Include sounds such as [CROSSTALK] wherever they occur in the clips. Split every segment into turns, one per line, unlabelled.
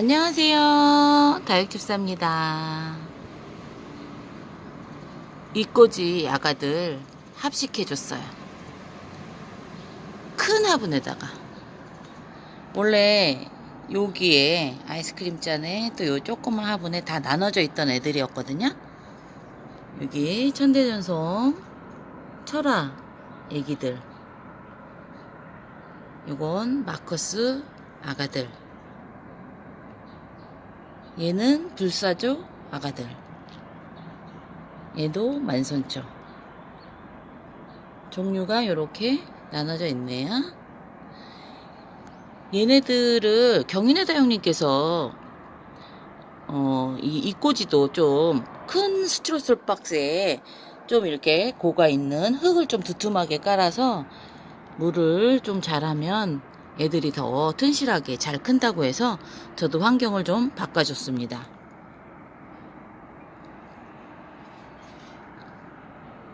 안녕하세요. 다육집사입니다. 이꼬지 야가들 합식해줬어요. 큰 화분에다가. 원래 여기에 아이스크림 잔에 또 요 조그만 화분에 다 나눠져 있던 애들이었거든요. 여기 천대전송, 철아 애기들. 요건 마커스 아가들. 얘는 불사조 아가들. 얘도 만선초. 종류가 이렇게 나눠져 있네요. 얘네들을 경인혜다 형님께서 어, 이 이꼬지도 좀 큰 스티로솔 박스에 좀 이렇게 고가 있는 흙을 좀 두툼하게 깔아서 물을 좀 잘하면 애들이 더 튼실하게 잘 큰다고 해서 저도 환경을 좀 바꿔줬습니다.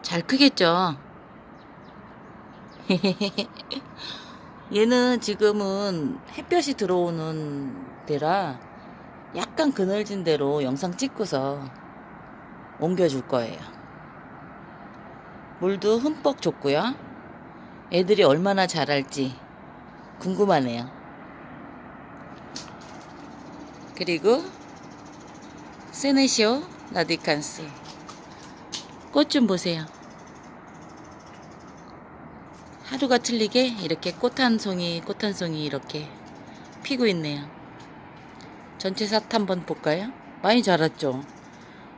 잘 크겠죠? [LAUGHS] 얘는 지금은 햇볕이 들어오는 데라 약간 그늘진 데로 영상 찍고서 옮겨줄 거예요. 물도 흠뻑 줬고요. 애들이 얼마나 자랄지 궁금하네요. 그리고 세네시오 라디칸스 꽃 좀 보세요. 하루가 틀리게 이렇게 꽃 한 송이 꽃 한 송이 이렇게 피고 있네요. 전체 샷 한번 볼까요? 많이 자랐죠?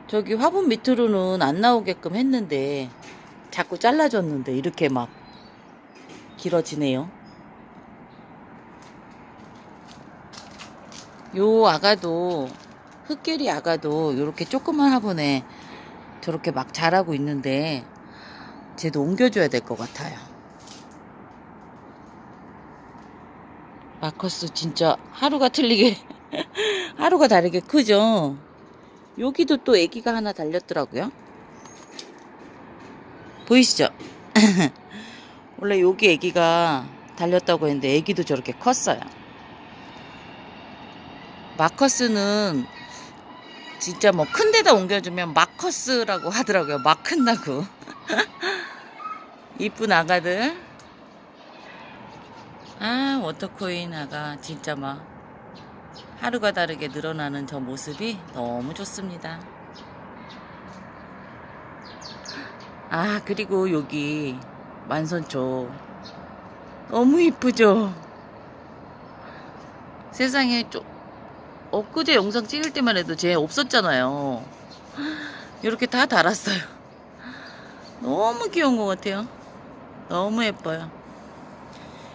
저기 화분 밑으로는 안 나오게끔 했는데 자꾸 잘라줬는데 이렇게 막 길어지네요. 요 아가도 흑계리 아가도 이렇게 조그만 화분에 저렇게 막 자라고 있는데 쟤도 옮겨줘야 될 것 같아요. 마커스 진짜 하루가 틀리게 [LAUGHS] 하루가 다르게 크죠. 여기도 또 애기가 하나 달렸더라고요. 보이시죠? [LAUGHS] 원래 여기 애기가 달렸다고 했는데 애기도 저렇게 컸어요. 마커스는 진짜 뭐 큰 데다 옮겨주면 마커스라고 하더라고요. 막 큰다고. [LAUGHS] 이쁜 아가들. 아, 워터코인 아가 진짜 막 하루가 다르게 늘어나는 저 모습이 너무 좋습니다. 아, 그리고 여기 만선초 너무 이쁘죠? 세상에 좀 엊그제 영상 찍을 때만 해도 쟤 없었잖아요. 이렇게 다 달았어요. 너무 귀여운 것 같아요. 너무 예뻐요.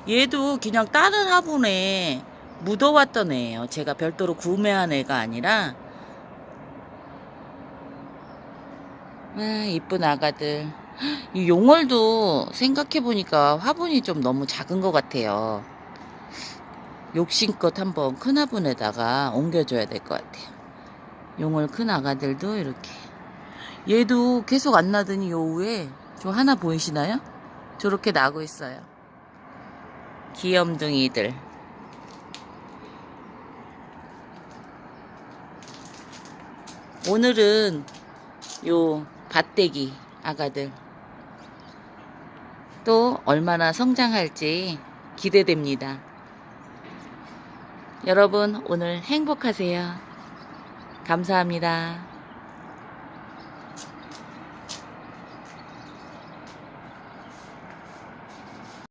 얘도 그냥 다른 화분에 묻어왔던 애예요. 제가 별도로 구매한 애가 아니라 아, 이쁜 아가들. 이 용월도 생각해보니까 화분이 좀 너무 작은 것 같아요. 욕심껏 한번 큰 화분에다가 옮겨줘야 될 것 같아요. 용월 큰 아가들도 이렇게. 얘도 계속 안 나더니 요 위에 저 하나 보이시나요? 저렇게 나고 있어요. 귀염둥이들. 오늘은 요 밭대기 아가들 또 얼마나 성장할지 기대됩니다. 여러분 오늘 행복하세요. 감사합니다.